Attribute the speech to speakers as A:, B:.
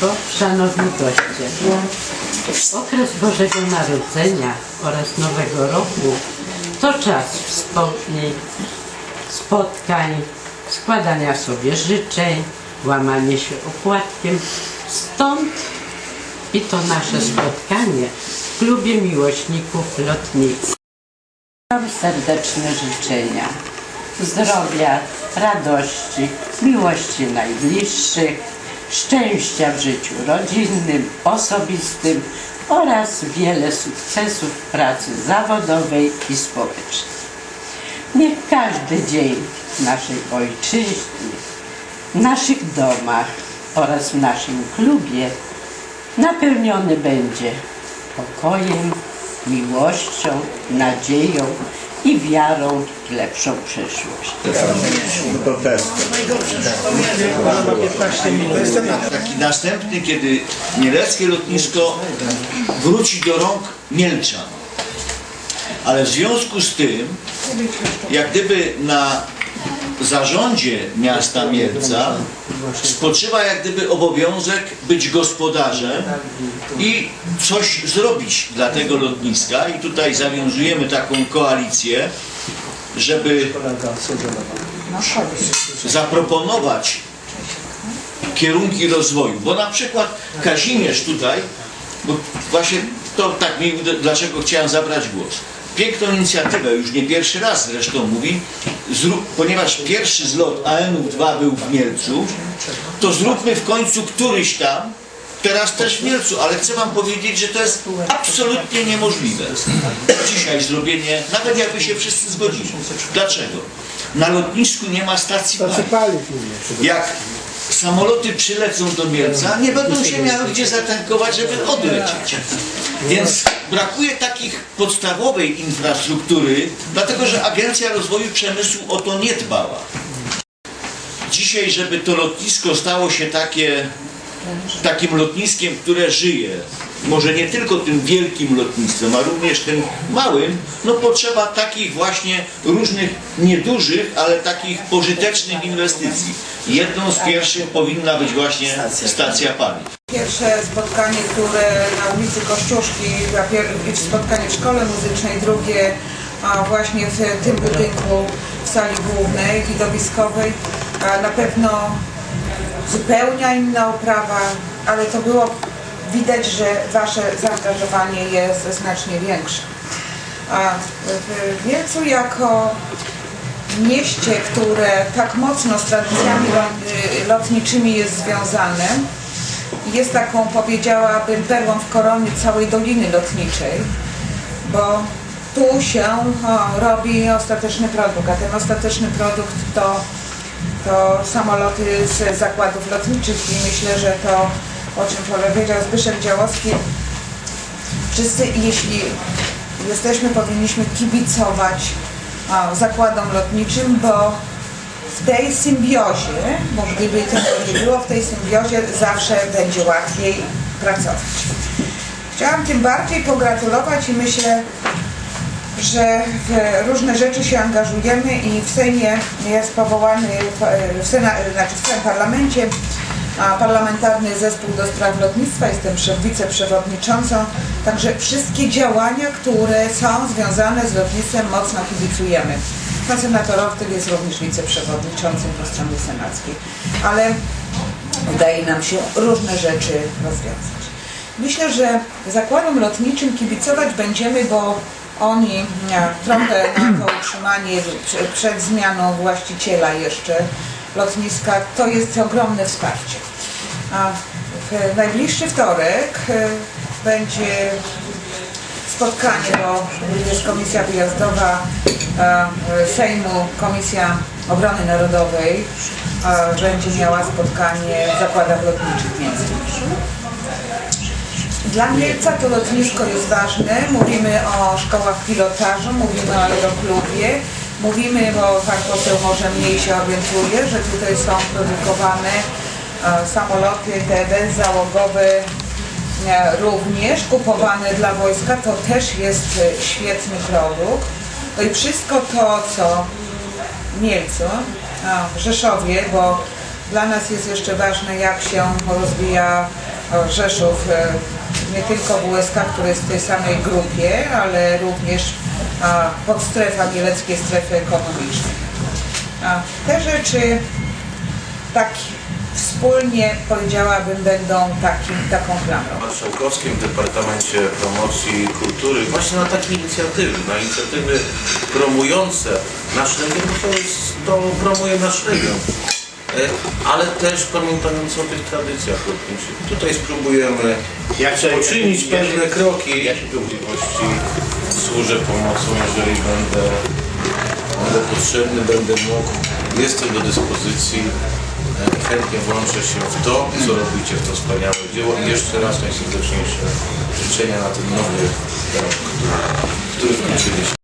A: Państwo, Szanowni goście. Okres Bożego Narodzenia oraz Nowego Roku to czas wspomnień, spotkań, składania sobie życzeń, łamanie się opłatkiem. Stąd i to nasze spotkanie w klubie miłośników lotnicy. Mam serdeczne życzenia zdrowia, radości, miłości najbliższych, szczęścia w życiu rodzinnym, osobistym oraz wiele sukcesów w pracy zawodowej i społecznej. Niech każdy dzień w naszej ojczyźnie, w naszych domach oraz w naszym klubie napełniony będzie pokojem, miłością, nadzieją i wiarą w lepszą przyszłość.
B: Taki następny, kiedy mieleckie lotnisko wróci do rąk Mielczan. Ale w związku z tym, jak gdyby na zarządzie miasta Mielca spoczywa jak gdyby obowiązek być gospodarzem i coś zrobić dla tego lotniska i tutaj zawiązujemy taką koalicję, żeby zaproponować kierunki rozwoju, bo na przykład Kazimierz tutaj, bo właśnie to tak mi, dlaczego chciałem zabrać głos. Piękną inicjatywę, już nie pierwszy raz zresztą mówi, zrób, ponieważ pierwszy zlot AN-2 był w Mielcu, to zróbmy w końcu któryś tam, teraz też w Mielcu, ale chcę wam powiedzieć, że to jest absolutnie niemożliwe. Dzisiaj zrobienie, nawet jakby się wszyscy zgodzili. Dlaczego? Na lotnisku nie ma stacji paliw. Jak samoloty przylecą do Mielca, nie będą się miały gdzie zatankować, żeby odlecieć. Więc brakuje takich podstawowej infrastruktury, dlatego że Agencja Rozwoju Przemysłu o to nie dbała. Dzisiaj, żeby to lotnisko stało się takie, takim lotniskiem, które żyje, może nie tylko tym wielkim lotnictwem, a również tym małym, no potrzeba takich właśnie różnych niedużych, ale takich pożytecznych inwestycji. Jedną z pierwszych powinna być właśnie stacja paliw.
C: Pierwsze spotkanie, które na ulicy Kościuszki, a pier- spotkanie w szkole muzycznej, drugie właśnie w tym budynku w sali głównej, widowiskowej. Na pewno zupełnie inna oprawa, ale to było widać, że Wasze zaangażowanie jest znacznie większe. A w Mielcu jako mieście, które tak mocno z tradycjami lo- lotniczymi jest związane, jest taką, powiedziałabym, perłą w koronie całej Doliny Lotniczej, bo tu się o, robi ostateczny produkt, a ten ostateczny produkt to, to samoloty z zakładów lotniczych i myślę, że to, o czym powiedział Zbyszek Działowski, wszyscy, jeśli jesteśmy, powinniśmy kibicować o, zakładom lotniczym, bo w tej symbiozie, gdyby tego nie było, w tej symbiozie zawsze będzie łatwiej pracować. Chciałam tym bardziej pogratulować i myślę, że w różne rzeczy się angażujemy i w Sejmie jest powołany, w, Sena, znaczy w całym parlamencie parlamentarny zespół do spraw lotnictwa, jestem prze- wiceprzewodniczącą, także wszystkie działania, które są związane z lotnictwem mocno kibicujemy. Pan senator Ortyl jest również wiceprzewodniczącym po stronie senackiej, ale udaje nam się różne rzeczy rozwiązać. Myślę, że zakładom lotniczym kibicować będziemy, bo oni e, trochę na to utrzymanie prze- przed zmianą właściciela jeszcze lotniska to jest ogromne wsparcie. A w najbliższy wtorek e, będzie spotkanie, bo również Komisja Wyjazdowa e, Sejmu, Komisja Obrony Narodowej e, będzie miała spotkanie w zakładach lotniczych miejskich. Dla Mielca to lotnisko jest ważne. Mówimy o szkołach pilotażu, mówimy o aeroklubie, mówimy, bo pan poseł może mniej się orientuje, że tutaj są produkowane e, samoloty te bezzałogowe również kupowane dla wojska. To też jest e, świetny produkt. No i wszystko to, co w w Rzeszowie, bo dla nas jest jeszcze ważne, jak się rozwija o, Rzeszów, e, nie tylko WSK, który jest w tej samej grupie, ale również podstrefa Bieleckiej Strefy Ekonomicznej. Te rzeczy tak wspólnie powiedziałabym będą takim, taką klamrą.
D: Marszałkowskim w Departamencie Promocji Kultury właśnie na takie inicjatywy, na inicjatywy promujące nasz region, to, jest, to promuje nasz region, E, ale też pamiętając o tych tradycjach lotniczych. Tutaj spróbujemy poczynić pewne kroki. Jakie możliwości służę pomocą, jeżeli będę, będę potrzebny, będę mógł, jestem do dyspozycji. Chętnie włączę się w to, co robicie, w to wspaniałe dzieło i jeszcze raz najserdeczniejsze życzenia na ten nowy rok, który wkroczyliśmy.